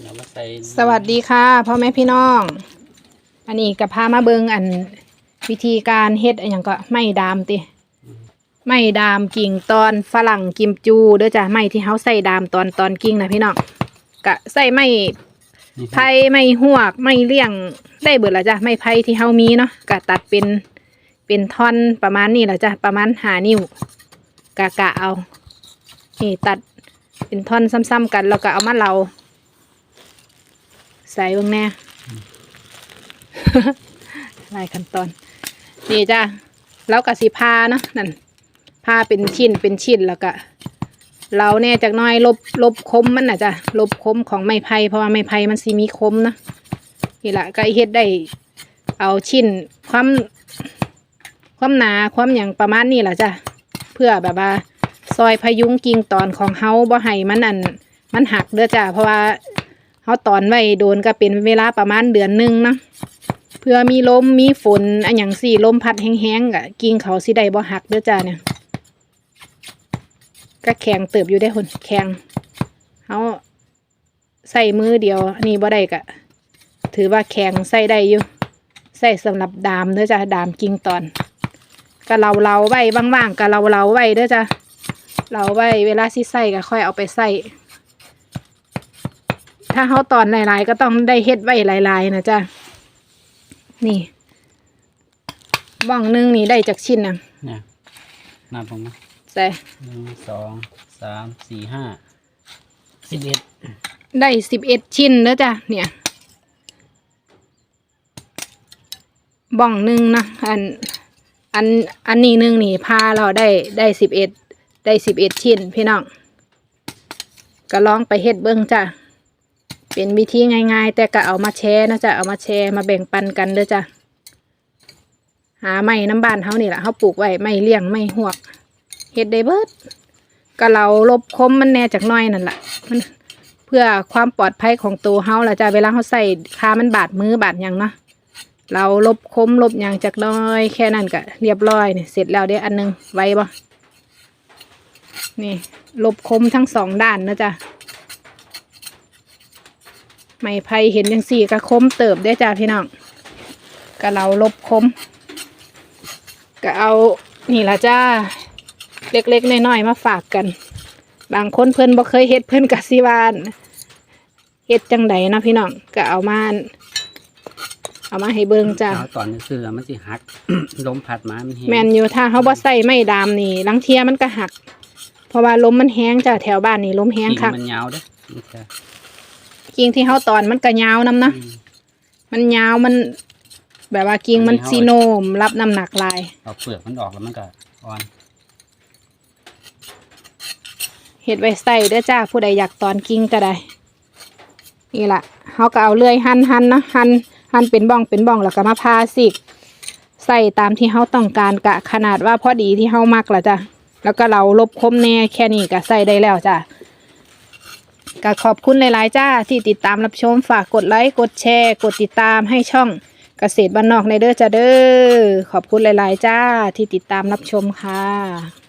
เดี๋ยวมาใส่สวัสดีค่ะพ่อแม่พี่น้อง อันนี้กับพามาเบิงอันวิธีการเฮ็ดอันหยังก็ไม่ดามติไม่ดามกิ่งตอนฝรั่งกิมจูเด้อจ้ะไม่ที่เฮาใส่ดามตอนตอนกิ่งนะพี่น้องกะใส่ไม่นี่ครับไผ่ไม่หวกไม่เลี่ยงได้เบิดละจ้ะไม่ไผ่ที่เฮามีเนาะกะตัดเป็นเป็นท่อนประมาณนี้ละจ้ะประมาณหานิ้วกะกะเอานี่ตัดเป็นท่อนซ้ำๆกันแล้วก็เอามาเรา ใส่บิ่งแน่หลายขั้นตอน นี่จ้ะแล้วก็สิพาเนาะนั่นพาเป็นชิ้นเป็นชิ้นแล้วก็เราแน่จากน้อยลบลบคมมันน่ะจ้ะลบคมของไม้ไผ่เพราะว่าไม้ไผ่มันสิมีคมนะนี่ละก็เฮ็ดได้เอาชิ้นความความหนาความอย่างประมาณนี้แหละจ้ะเพื่อแบบว่าซอยพยุงกิ่งตอนของเฮาบ่ให้มันอันมันหักเด้อจ้ะเพราะว่า เขาตอนไว้โดนก็เป็นเวลาประมาณเดือนหนึ่งเนาะเพื่อมีลมมีฝนอันอย่างสี่ลมพัดแห้งๆกะกิ่งเขาสิได้บ่หักเด้อจ้าเนี่ยก็แข็งเติบอยู่ได้คนแข็งเขาใส่มือเดียวอันนี้บ่ได้กะ ถือว่าแข็งใส่ได้อยู่ใส่สำหรับดามเด้อจ้าดามกิ่งตอนก็เราเราๆไว้ว่างๆก็เราเราๆไว้เด้อจ้าเราไว้เวลาสิใส่ก็ค่อยเอาไปใส่ ถ้าเขาตอนหลาย ๆ ก็ต้องได้เฮ็ดไว้หลาย ๆ นะจ๊ะนี่บ้องหนึงนี่ได้จากชิ้นนะเนี่ยนับลงมาใส่หนึ่งสองสามสี่ห้าสิบเอ็ดได้สิบเอ็ดชิ้นแล้วจ้ะเนี่ยบ้องหนึงนะอันอันอันนี้หนึงนี่พาเราได้ได้สิบเอ็ดได้สิบเอ็ดชิ้นพี่น้องก็ลองไปเฮ็ดเบิ้งจ้ะ เป็นวิธีง่าย ๆ แต่ก็เอามาแชร์นะจ๊ะเอามาแชร์มาแบ่งปันกันเด้อจ้ะหาไม้น้ำบ้านเขานี่แหละเขาปลูกไว้ไม่เลี้ยงไม่หวกเฮ็ดได้เบิดก็เราลบคมมันแน่จากน้อยนั่นแหละมันเพื่อความปลอดภัยของตัวเฮาละจ้ะเวลาเขาใส่คามันบาดมือบาดยังเนาะเราลบคมลบหยังจากน้อย แค่นั้นก็เรียบร้อยเนี่ยเสร็จแล้วเดี๋ยวอันหนึงไว้บ่นี่ลบคมทั้งสองด้านนะจ๊ะ ไม้ไผ่เห็นยังสี่ก็คมเติบได้อจ้าพี่น้องก็เราลบคมก็เอานี่ละจ้า เล็กๆน้อยๆมาฝากกัน บางคนเพิ่นบ่เคยเฮ็ดเพิ่นกะสิวาอั่นเฮ็ดจังใดเนาะพี่น้องก็เอามาอั่นเอามาให้เบิ่งจ้าเอาตอนนี้คือมันสิหักลมพัดมามันเห็นแม่นอยู่ถ้าเฮาบ่ใส่ไม้ดามนี่ลังเทียมันก็หัก เพราะว่าลมมันแห้งจ้าแถวบ้านนี่ลมแห้งกิ่งคักมันยาวเด้อนี่ค่ะ กิ่งที่เฮาตอนมันก็ยาวนํนะ มันยาวมันแบบว่ากิ่งมันซีโนม รับน้ำหนักหลาย เอาเปลือกมันออกแล้วมันก็อ่อน เห็ดไว้ใส่เด้อจ้าผู้ใดอยากตอนกิ่งก็ได้ นี่ล่ะเขาก็เอาเลื่อยหั่นหั่นนะหั่นหั่นเป็นบ้องเป็นบ้องแล้วก็มาพาสิกใส่ตามที่เขาต้องการกะขนาดว่าพอดีที่เขามักละจ้ะแล้วก็เราลบคมแน่แค่นี้ก็ใส่ได้แล้วจ้ะ ก็ขอบคุณหลายๆจ้าที่ติดตามรับชมฝากกดไลค์กดแชร์ กดติดตามให้ช่องเกษตรบ้านนอกในเด้อจ้าเด้อขอบคุณหลาย ๆ จ้าที่ติดตามรับชมค่ะ